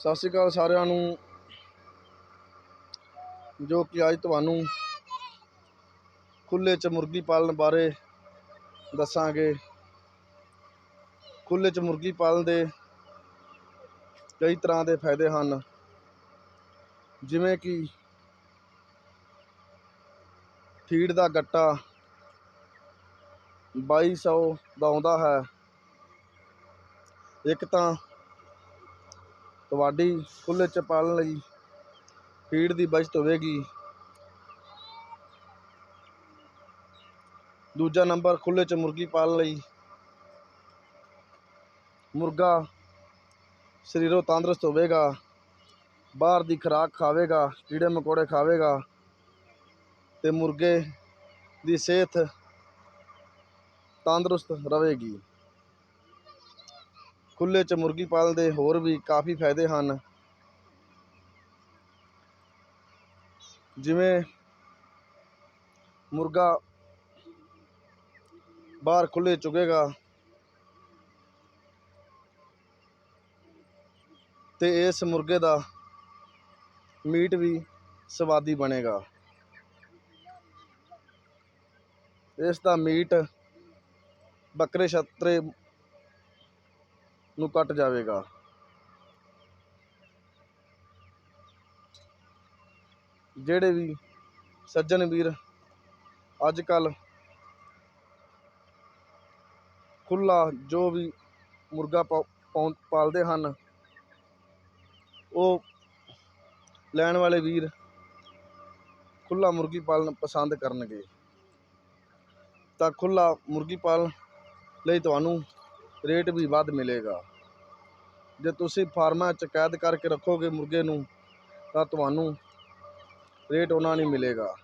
ਸਤਿ ਸ਼੍ਰੀ ਅਕਾਲ ਸਾਰਿਆਂ ਨੂੰ। ਜੋ ਕਿ ਅੱਜ ਤੁਹਾਨੂੰ ਖੁੱਲੇ 'ਚ ਮੁਰਗੀ ਪਾਲਣ ਬਾਰੇ ਦੱਸਾਂਗੇ। ਖੁੱਲੇ 'ਚ ਮੁਰਗੀ ਪਾਲਣ ਦੇ ਕਈ ਤਰ੍ਹਾਂ ਦੇ ਫਾਇਦੇ ਹਨ। ਜਿਵੇਂ ਕਿ ਫੀਡ ਦਾ ਗੱਟਾ 2200 ਦਾ ਆਉਂਦਾ ਹੈ। ਇੱਕ ਤਾਂ ਤੁਹਾਡੀ ਖੁੱਲ੍ਹੇ 'ਚ ਪਾਲਣ ਲਈ ਫੀਡ ਦੀ ਬਚਤ ਹੋਵੇਗੀ। ਦੂਜਾ ਨੰਬਰ, ਖੁੱਲ੍ਹੇ 'ਚ ਮੁਰਗੀ ਪਾਲਣ ਲਈ। ਮੁਰਗਾ ਸਰੀਰੋਂ ਤੰਦਰੁਸਤ ਹੋਵੇਗਾ, ਬਾਹਰ ਦੀ ਖੁਰਾਕ ਖਾਵੇਗਾ, ਕੀੜੇ ਮਕੌੜੇ ਖਾਵੇਗਾ ਤੇ ਮੁਰਗੇ ਦੀ ਸਿਹਤ ਤੰਦਰੁਸਤ ਰਹੇਗੀ। ਖੁੱਲੇ 'ਚ ਮੁਰਗੀ ਪਾਲਣ ਦੇ ਹੋਰ ਵੀ ਕਾਫੀ ਫਾਇਦੇ ਹਨ। ਜਿਵੇਂ ਮੁਰਗਾ ਬਾਹਰ ਖੁੱਲੇ ਚੁਗੇਗਾ ਤੇ ਇਸ ਮੁਰਗੇ ਦਾ ਮੀਟ ਵੀ ਸਵਾਦੀ ਬਣੇਗਾ। ਇਸ ਦਾ ਮੀਟ ਬੱਕਰੇ ਛਤਰੇ ਨੂੰ ਕੱਟ ਜਾਵੇਗਾ। ਜਿਹੜੇ ਵੀ ਸੱਜਣ ਵੀਰ ਅੱਜ ਕੱਲ ਖੁੱਲਾ ਜੋ ਵੀ ਮੁਰਗਾ ਪਾ- ਪਾਲਦੇ ਹਨ, ਉਹ ਲੈਣ ਵਾਲੇ ਵੀਰ ਖੁੱਲਾ ਮੁਰਗੀ ਪਾਲਣ ਪਸੰਦ ਕਰਨਗੇ। ਤਾਂ ਖੁੱਲਾ ਮੁਰਗੀ ਪਾਲਣ ਲਈ ਤੁਹਾਨੂੰ ਰੇਟ ਵੀ ਵੱਧ ਮਿਲੇਗਾ। ਜੇ ਤੁਸੀਂ ਫਾਰਮਾਂ 'ਚ ਕੈਦ ਕਰਕੇ ਰੱਖੋਗੇ ਮੁਰਗੇ ਨੂੰ, ਤਾਂ ਤੁਹਾਨੂੰ ਰੇਟ ਉਹਨਾਂ ਨਹੀਂ ਮਿਲੇਗਾ।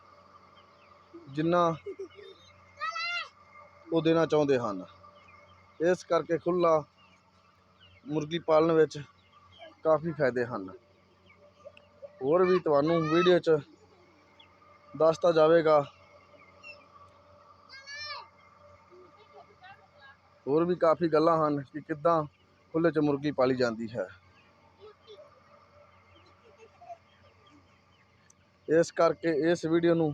ਜਿੰਨਾ ਉਹ ਦੇਣਾ ਚਾਹੁੰਦੇ ਹਨ। ਇਸ ਕਰਕੇ ਖੁੱਲਾ ਮੁਰਗੀ ਪਾਲਣ ਵਿੱਚ ਕਾਫੀ ਫਾਇਦੇ ਹਨ। ਹੋਰ ਵੀ ਤੁਹਾਨੂੰ ਵੀਡੀਓ 'ਚ ਦੱਸਤਾ ਜਾਵੇਗਾ। ਹੋਰ ਵੀ ਕਾਫੀ ਗੱਲਾਂ ਹਨ ਕਿ ਕਿੱਦਾਂ ਖੁੱਲੇ 'ਚ ਮੁਰਗੀ ਪਾਲੀ ਜਾਂਦੀ ਹੈ। ਇਸ ਕਰਕੇ ਇਸ ਵੀਡੀਓ ਨੂੰ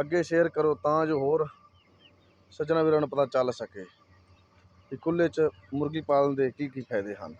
ਅੱਗੇ ਸ਼ੇਅਰ ਕਰੋ ਤਾਂ ਜੋ ਹੋਰ ਸੱਜਣਾ ਵੀਰਾਂ ਨੂੰ ਪਤਾ ਚੱਲ ਸਕੇ ਕਿ ਖੁੱਲੇ 'ਚ ਮੁਰਗੀ ਪਾਲਣ ਦੇ ਕੀ ਕੀ ਫਾਇਦੇ ਹਨ।